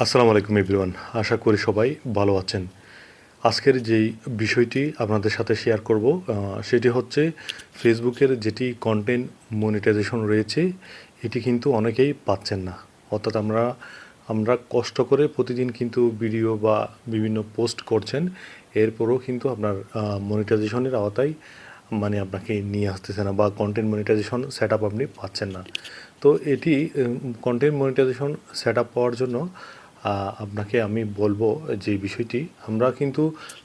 আসসালামু আলাইকুম, এভরিওয়ান। আশা করি সবাই ভালো আছেন। আজকের যেই বিষয়টি আপনাদের সাথে শেয়ার করব সেটি হচ্ছে ফেসবুকের যেটি কন্টেন্ট মনিটাইজেশন রয়েছে, এটি কিন্তু অনেকেই পাচ্ছেন না। অর্থাৎ আমরা আমরা কষ্ট করে প্রতিদিন কিন্তু ভিডিও বা বিভিন্ন পোস্ট করছেন, এরপরও কিন্তু আপনার মনিটাইজেশনের আওতায় মানে আপনাকে নিয়ে আসতেছে না বা কন্টেন্ট মনিটাইজেশন সেট আপ আপনি পাচ্ছেন না। তো এটি কন্টেন্ট মনিটাইজেশন সেট আপ পাওয়ার জন্য আপনাকে আমি বলব যে বিষয়টি, আমরা কিন্তু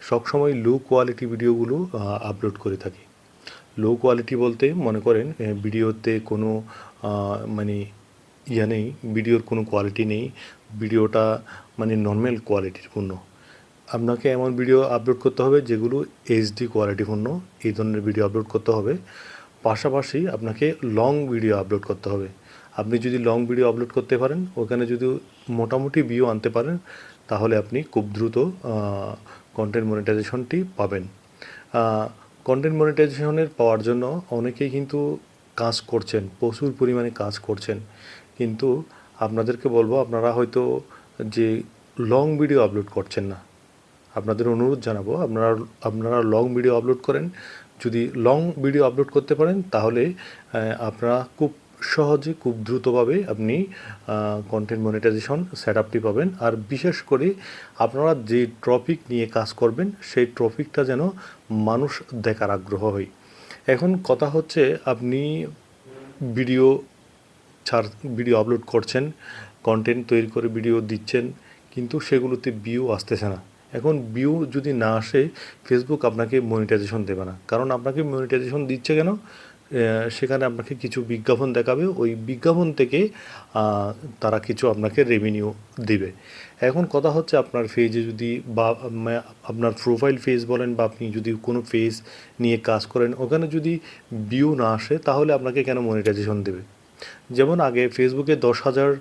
সবসময় লো কোয়ালিটি ভিডিওগুলো আপলোড করে থাকি। লো কোয়ালিটি বলতে মনে করেন ভিডিওতে কোনো মানে ইয়া নেই, ভিডিওর কোনো কোয়ালিটি নেই, ভিডিওটা মানে নর্মাল কোয়ালিটির পূর্ণ। আপনাকে এমন ভিডিও আপলোড করতে হবে যেগুলো এইচডি কোয়ালিটিপূর্ণ এই ধরনের ভিডিও আপলোড করতে হবে। পাশাপাশি আপনাকে লং ভিডিও আপলোড করতে হবে। আপনি যদি লং ভিডিও আপলোড করতে পারেন, ওখানে যদি মোটামুটি ভিউ আনতে পারেন, তাহলে আপনি খুব দ্রুত কন্টেন্ট মনিটাইজেশনটি পাবেন। কন্টেন্ট মনিটাইজেশনের পাওয়ার জন্য অনেকেই কিন্তু কাজ করছেন, প্রচুর পরিমাণে কাজ করছেন। কিন্তু আপনাদেরকে বলব, আপনারা হয়তো যে লং ভিডিও আপলোড করছেন না, আপনাদের অনুরোধ জানাব, আপনারা আপনারা লং ভিডিও আপলোড করেন। যদি লং ভিডিও আপলোড করতে পারেন, তাহলে আপনারা খুব সহজে খুব দ্রুতভাবে আপনি কন্টেন্ট মনিটাইজেশন সেট আপটি পাবেন। আর বিশেষ করে আপনারা যে টপিক নিয়ে কাজ করবেন, সেই টপিকটা যেন মানুষ দেখার আগ্রহ হয়। এখন কথা হচ্ছে আপনি ভিডিও ছাড় ভিডিও আপলোড করছেন কন্টেন্ট তৈরি করে ভিডিও দিচ্ছেন, কিন্তু সেগুলোতে ভিউ আসতেছে না। এখন ভিউ যদি না আসে ফেসবুক আপনাকে মনিটাইজেশন দেবে না। কারণ আপনাকে মনিটাইজেশন দিচ্ছে কেন? সেখানে আপনাকে কিছু বিজ্ঞাপন দেখাবে। ওই বিজ্ঞাপন থেকে তারা কিছু আপনাকে রেভিনিউ দিবে। এখন কথা হচ্ছে আপনার ফেজে যদি বা আপনার প্রোফাইল ফেজ বলেন বা আপনি যদি কোনো ফেজ নিয়ে কাজ করেন, ওখানে যদি ভিউ না আসে, তাহলে আপনাকে কেন মনিটাইজেশন দেবে? যেমন আগে ফেসবুকে দশ হাজার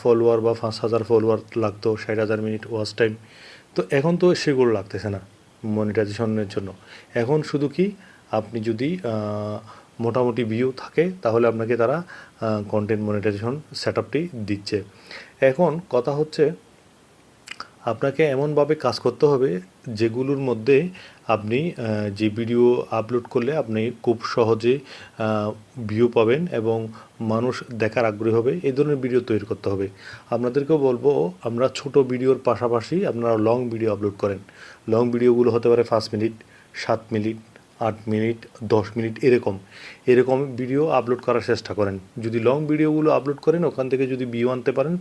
ফলোয়ার বা পাঁচ হাজার ফলোয়ার লাগতো, ষাট হাজার মিনিট ওয়াচ টাইম তো এখন তো সেগুলো লাগতেছে না মনিটাইজেশনের জন্য। এখন শুধু কি আপনি যদি মোটামুটি ভিউ থাকে, তাহলে আপনাকে তারা কন্টেন্ট মনিটাইজেশন সেট আপটি দিচ্ছে। এখন কথা হচ্ছে, আপনাকে এমনভাবে কাজ করতে হবে, যেগুলোর মধ্যে আপনি যে ভিডিও আপলোড করলে আপনি খুব সহজে ভিউ পাবেন এবং মানুষ দেখার আগ্রহী হবে, এই ধরনের ভিডিও তৈরি করতে হবে। আপনাদেরকেও বলব, আমরা ছোট ভিডিওর পাশাপাশি আপনারা লং ভিডিও আপলোড করেন। লং ভিডিওগুলো হতে পারে পাঁচ মিনিট, সাত মিনিট আট মিনিট, দশ মিনিট, এরকম। এরকম ভিডিও আপলোড করার চেষ্টা করেন। যদি লং ভিডিওগুলো আপলোড করেন, ওখান থেকে যদি ভিউ আনতে পারেন,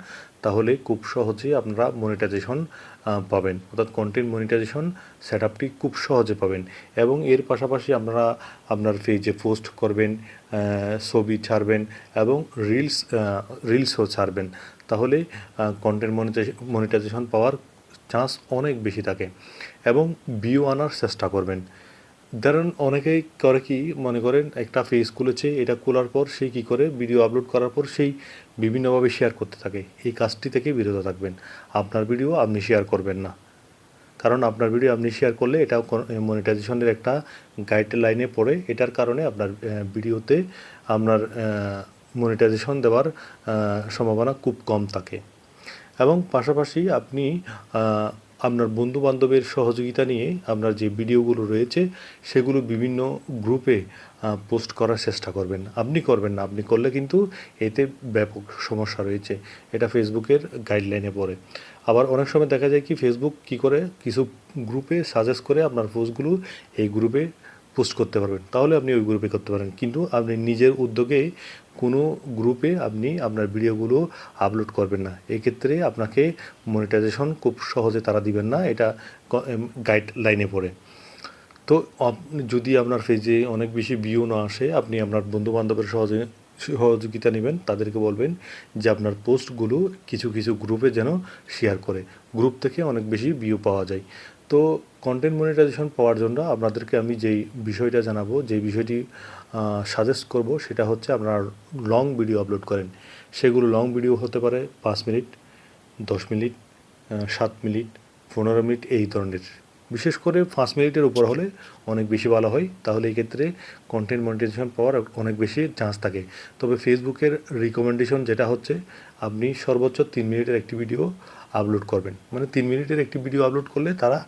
তাহলে খুব সহজেই আপনারা মনিটাইজেশন পাবেন। অর্থাৎ কন্টেন্ট মনিটাইজেশন সেট আপটি খুব সহজে পাবেন। এবং এর পাশাপাশি আপনারা আপনার পেজে পোস্ট করবেন ছবি ছাড়বেন এবং রিলস রিলসও ছাড়বেন। তাহলে কন্টেন্ট মনিটাইজেশন পাওয়ার চান্স অনেক বেশি থাকে এবং ভিউ আনার চেষ্টা করবেন। ধরুন অনেকেই করে কি, মনে করেন একটা ফেস খুলেছে, এটা খোলার পর সেই কী করে ভিডিও আপলোড করার পর সেই বিভিন্নভাবে শেয়ার করতে থাকে। এই কাজটি থেকে বিরত থাকবেন। আপনার ভিডিও আপনি শেয়ার করবেন না। কারণ আপনার ভিডিও আপনি শেয়ার করলে এটা মনিটাইজেশনের একটা গাইডলাইনে পড়ে। এটার কারণে আপনার ভিডিওতে আপনার মনিটাইজেশন দেওয়ার সম্ভাবনা খুব কম থাকে। এবং পাশাপাশি আপনি আপনার বন্ধু বান্ধবের সহযোগিতা নিয়ে আপনার যে ভিডিওগুলো রয়েছে, সেগুলো বিভিন্ন গ্রুপে পোস্ট করার চেষ্টা করবেন। আপনি করবেন না, আপনি করলে কিন্তু এতে ব্যাপক সমস্যা রয়েছে। এটা ফেসবুকের গাইডলাইনে পড়ে। আবার অনেক সময় দেখা যায় কি, ফেসবুক কি করে, কিছু গ্রুপে সাজেস্ট করে আপনার পোস্টগুলো এই গ্রুপে পোস্ট করতে পারবেন। তাহলে আপনি ওই গ্রুপে করতে পারেন। কিন্তু আপনি নিজের উদ্যোগে কোনো গ্রুপে আপনি আপনার ভিডিওগুলো আপলোড করবেন না। এক্ষেত্রে আপনাকে মনিটাইজেশন খুব সহজে তারা দিবেন না। এটা গাইডলাইনে পড়ে। তো যদি আপনার পেজে অনেক বেশি ভিউ না আসে, আপনি আপনার বন্ধু বান্ধবের সহজে, সহযোগিতা নেবেন। তাদেরকে বলবেন যে আপনার পোস্টগুলো কিছু কিছু গ্রুপে যেন শেয়ার করে। গ্রুপ থেকে অনেক বেশি ভিউ পাওয়া যায়। তো কন্টেন্ট মনিটাইজেশন পাওয়ার জন্য আপনাদেরকে আমি যেই বিষয়টা জানাব যে বিষয়টি সাজেস্ট করব, সেটা হচ্ছে আপনার লং ভিডিও আপলোড করেন। সেগুলো লং ভিডিও হতে পারে পাঁচ মিনিট, দশ মিনিট সাত মিনিট, পনেরো মিনিট, এই ধরনের। বিশেষ করে পাঁচ মিনিটের উপর হলে অনেক বেশি ভালো হয়। তাহলে এই ক্ষেত্রে কন্টেন্ট মনিটাইজেশন পাওয়ার অনেক বেশি চান্স থাকে। তবে ফেসবুকের রিকমেন্ডেশন যেটা হচ্ছে, আপনি সর্বোচ্চ তিন মিনিটের একটি ভিডিও আপলোড করবেন। মানে তিন মিনিটের একটি ভিডিও আপলোড করলে তারা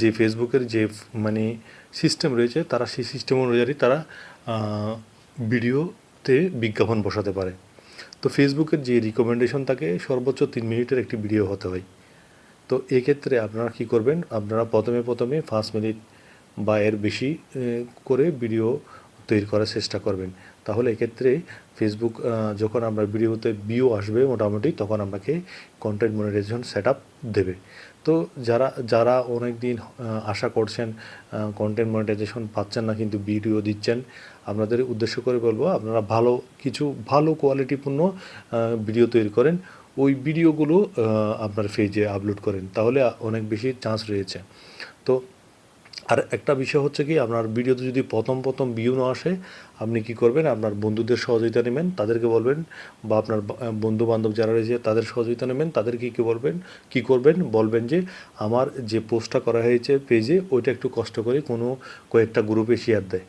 যে ফেসবুকের যে মানে সিস্টেম রয়েছে, তারা সেই সিস্টেম অনুযায়ী তারা ভিডিওতে বিজ্ঞাপন বসাতে পারে। তো ফেসবুকের যে রিকমেন্ডেশন থাকে, সর্বোচ্চ তিন মিনিটের একটি ভিডিও হতে হয়। তো এক্ষেত্রে আপনারা কি করবেন? আপনারা প্রথমে প্রথমে পাঁচ মিনিট বা এর বেশি করে ভিডিও তৈরি করার চেষ্টা করবেন। তাহলে এক্ষেত্রে ফেসবুক যখন আমরা ভিডিওতে ভিউ আসবে মোটামুটি, তখন আমাকে কন্টেন্ট মনিটাইজেশন সেট আপ দেবে। তো যারা যারা অনেক দিন আশা করছেন কন্টেন্ট মনিটাইজেশন পাচ্ছেন না, কিন্তু ভিডিও দিচ্ছেন, আপনাদের উদ্দেশ্য করে বলব, আপনারা ভালো, কিছু ভালো কোয়ালিটিপূর্ণ ভিডিও তৈরি করেন। ওই ভিডিওগুলো আপনার পেজে আপলোড করেন, তাহলে অনেক বেশি চান্স রয়েছে। তো আর একটা বিষয় হচ্ছে কি, আপনার ভিডিওতে যদি প্রথম প্রথম ভিউ না আসে, আপনি কি করবেন? আপনার বন্ধুদের সহযোগিতা নেবেন, তাদেরকে বলবেন, বা আপনার বন্ধু বান্ধব যারা রয়েছে, তাদের সহযোগিতা নেবেন, তাদেরকে কী বলবেন? কি করবেন? বলবেন যে, আমার যে পোস্টটা করা হয়েছে পেজে ওইটা একটু কষ্ট করে কোনো কয়েকটা গ্রুপে শেয়ার দেয়।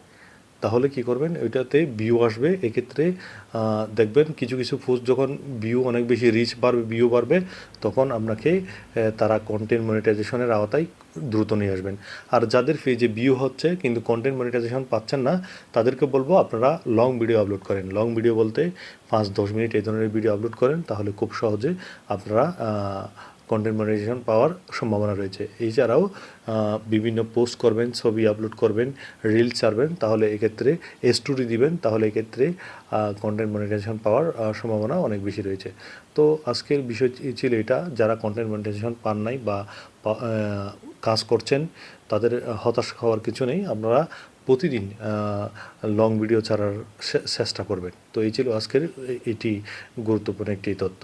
তাহলে কি করবেন? ওইটাতে ভিউ আসবে। এক্ষেত্রে দেখবেন কিছু কিছু পোস্ট যখন ভিউ অনেক বেশি রিচ বাড়বে ভিউ বাড়বে, তখন আপনাকে তারা কন্টেন্ট মনিটাইজেশনের আওতায় দ্রুত নিয়ে আসবেন। আর যাদের পেজে ভিউ হচ্ছে, কিন্তু কন্টেন্ট মনিটাইজেশন পাচ্ছেন না, তাদেরকে বলব আপনারা লং ভিডিও আপলোড করেন। লং ভিডিও বলতে পাঁচ, দশ মিনিট এই ধরনের ভিডিও আপলোড করেন, তাহলে খুব সহজে আপনারা কন্টেন্ট মনিটাইজেশন পাওয়ার সম্ভাবনা রয়েছে। এছাড়াও বিভিন্ন পোস্ট করবেন, ছবি আপলোড করবেন রিল ছাড়বেন, তাহলে এক্ষেত্রে স্টোরি দিবেন, তাহলে এক্ষেত্রে কন্টেন্ট মনিটাইজেশন পাওয়ার সম্ভাবনা অনেক বেশি রয়েছে। তো আজকের বিষয় ছিল এটা, যারা কন্টেন্ট মনিটাইজেশন পান নাই বা কাজ করছেন, তাদের হতাশ হওয়ার কিছু নেই, আপনারা প্রতিদিন লং ভিডিও ছাড়ার চেষ্টা করবেন। তো এই ছিল আজকের এটি গুরুত্বপূর্ণ একটি তথ্য।